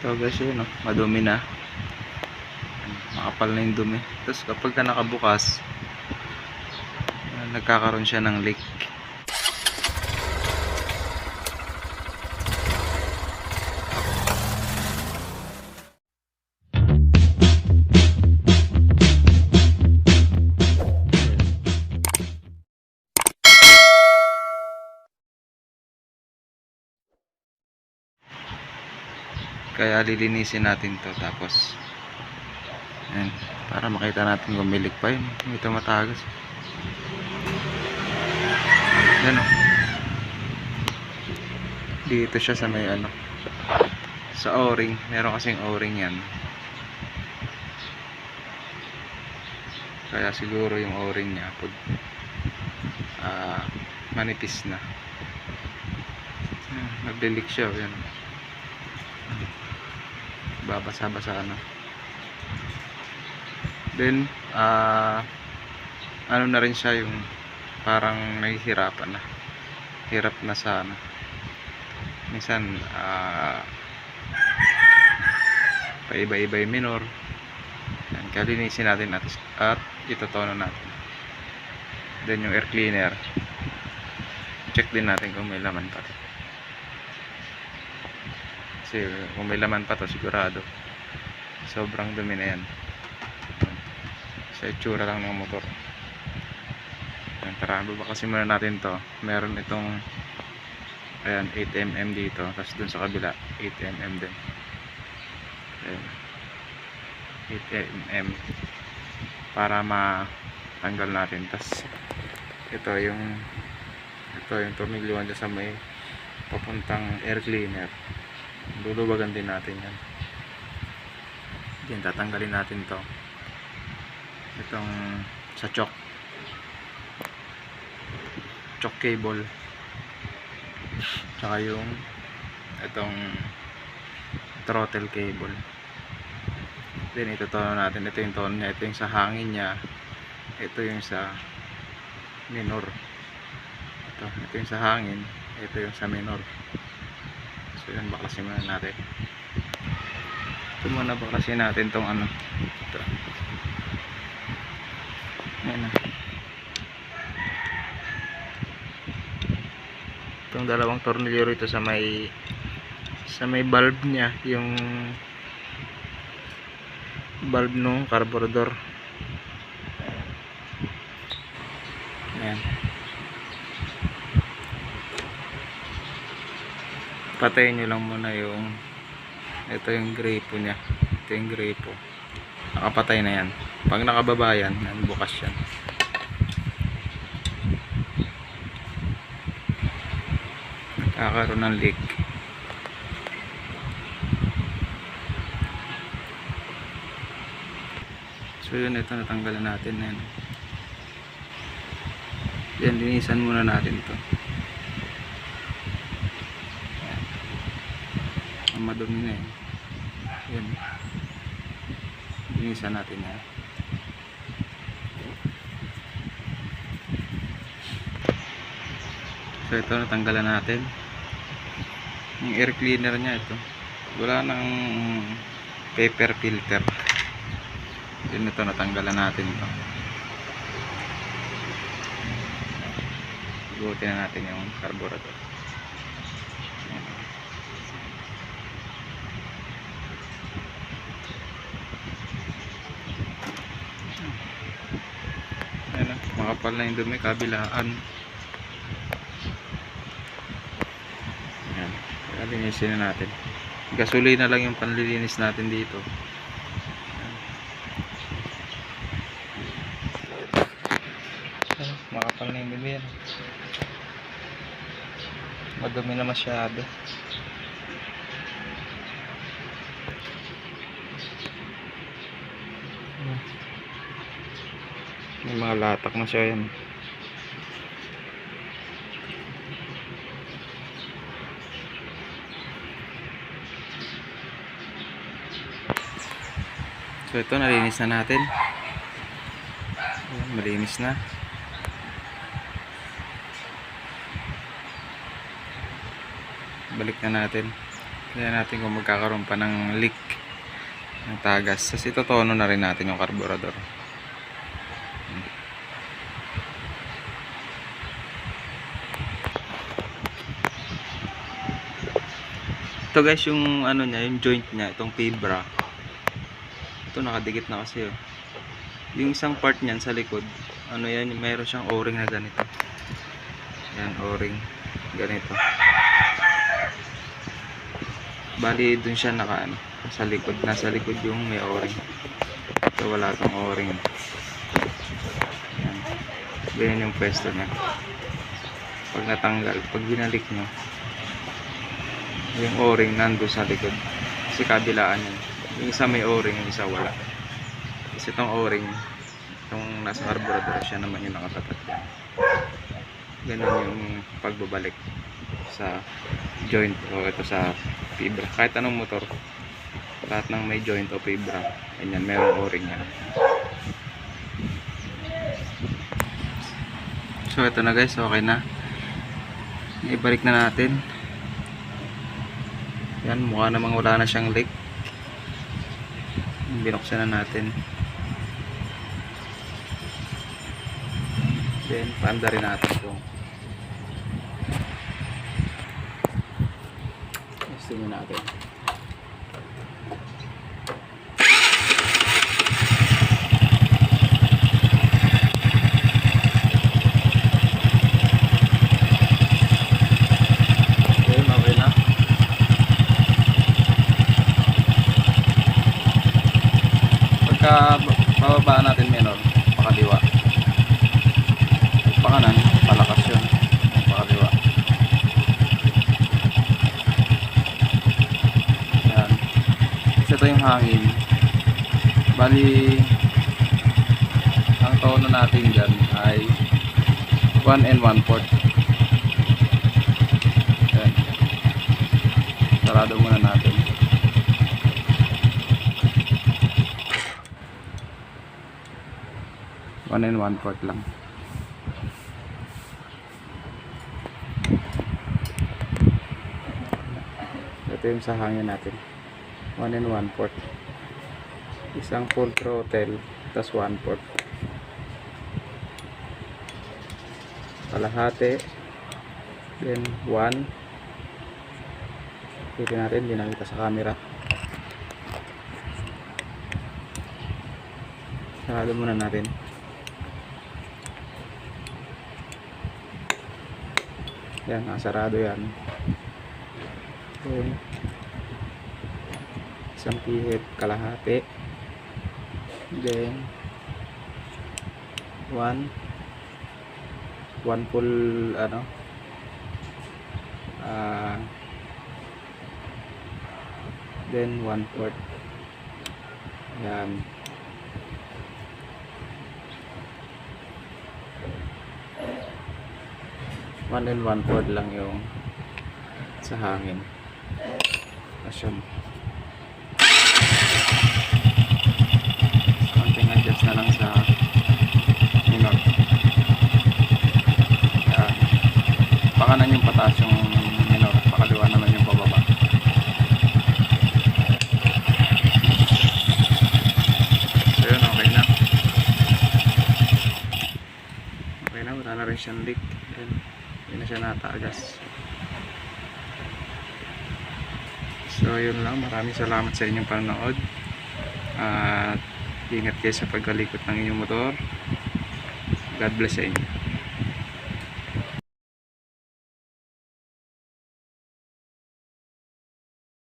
Ito guys yun, no? madumi na. Makapal na yung dumi. Tapos kapag ka nakabukas, nagkakaroon siya ng leak. Kaya lilinisin natin to tapos Ayan, para makita natin kung milik pa yun. Ito matagas. Yan o. Dito siya sa may ano. Sa o-ring. Meron kasing o-ring yan. Kaya siguro yung o-ring niya pag ah, manipis na. Ayan, Naglilik siya. Yan. Babasa-basa ano. Then, ah, ano na rin siya yung parang nahihirapan na. Hirap na sa ano. Minsan, ah, paiba-iba yung minor. Yan, kalinisin natin at, at itotono natin. Then, yung air cleaner. Check din natin kung may laman pa to. Kasi kung may laman pa to, sigurado. Sobrang dumi na yan. Sa itsura lang ng motor. Ayan, tara babakasin muna natin to. Meron itong ayan 8mm dito. Tapos dun sa kabila 8mm din. Ayan. 8mm para matanggal natin. Tapos ito yung ito yung tornilyo dyan sa may papuntang air cleaner lulubagan din natin yan. Yan tatanggalin natin to. Itong sa chock chock cable. Tsaka yung itong throttle cable. Then ito tono natin. Ito yung tono niya. Ito yung sa hangin niya. Ito yung sa minor. Ito, ito yung sa hangin. Ito yung sa minor so yun baklasin muna natin ito muna baklasin natin tong ano ito Ayan na. Itong dalawang tornilyo rito sa may sa may valve niya, yung valve ng carburetor. Ayan. Patayin nyo lang muna yung ito yung gripo niya. Ito yung gripo nakapatay na yan. Pag nakababa yan bukas yan. Kakaroon ng leak. So yun ito natanggalan natin na yan yan linisan muna natin to yan. ang madumi na yan yan linisan natin yan so ito natanggalan natin. Yung air cleaner nya ito. Wala nang paper filter. Yun ito natanggalan natin ito. Igutin na natin yung carburetor Ayan. Ayan na, makapal na yung dumi, kabilaan. Ayan, kaya linisin na natin. Gasolina lang yung panlilinis natin dito. Makapal na yung dumi yan. Madumi na masyado. May mga latak na siya yan. So ito nalinis na natin. Ayan, malinis na. Balik na natin. Tingnan natin kung magkakaroon pa ng leak ng tagas. Tapos ito tono na rin natin yung carburetor. Ito guys yung ano niya, yung joint niya, itong fibra. Ito nakadikit na kasi oh. Yung isang part niyan sa likod, ano yan, mayroon siyang o-ring na ganito. Yan, o-ring. Ganito. Bali, dun siya naka, ano, sa likod. Nasa likod yung may o-ring. Ito wala tong o-ring. Yan. Ganyan yung pwesto niya. Pag natanggal, pag binalik nyo, yung o-ring nando sa likod. Kasi kabilaan yan. Yung isa may o-ring, yung isa wala. Kasi itong o-ring, itong nasa carburetor, siya naman yung nakatapat. Ganun yung pagbabalik sa joint o ito sa fibra. Kahit anong motor, lahat ng may joint o fibra, ganyan, mayroong o-ring yan. So ito na guys, okay na. Ibalik na natin. Yan, mukha namang wala na siyang leak. Binuksan na natin. Then, paanda rin natin ito. Testing natin. Okay, okay na. Pagka bababa natin menor, pakaliwa. Pakanan, palakas yun. Pakaliwa. Yan. Kasi ito yung hangin. Bali, ang tono natin dyan ay 1 and 1 fourth. Yan. Sarado muna natin. One and one fourth lang. Ito yung sa hangin natin. One and one fourth. Isang full throttle, tas one fourth. Kalahati. Then one. Pili natin, hindi nakita sa camera. Sarado muna natin. Yan, nakasarado yan. Then, isang pihit, kalahati. Then, one, one full, ano, ah, then one fourth. Yan. One and one fourth lang yung sa hangin. Assume konting adjust na lang sa minor yan. Pakanan yung pataas yung minor pakaliwa naman yung pababa. So yun okay na. Okay na wala na rin siyang leak. Yan. Na siya natagas. So, yun lang. Maraming salamat sa inyong panonood. At ingat kayo sa pagkalikot ng inyong motor. God bless sa inyo.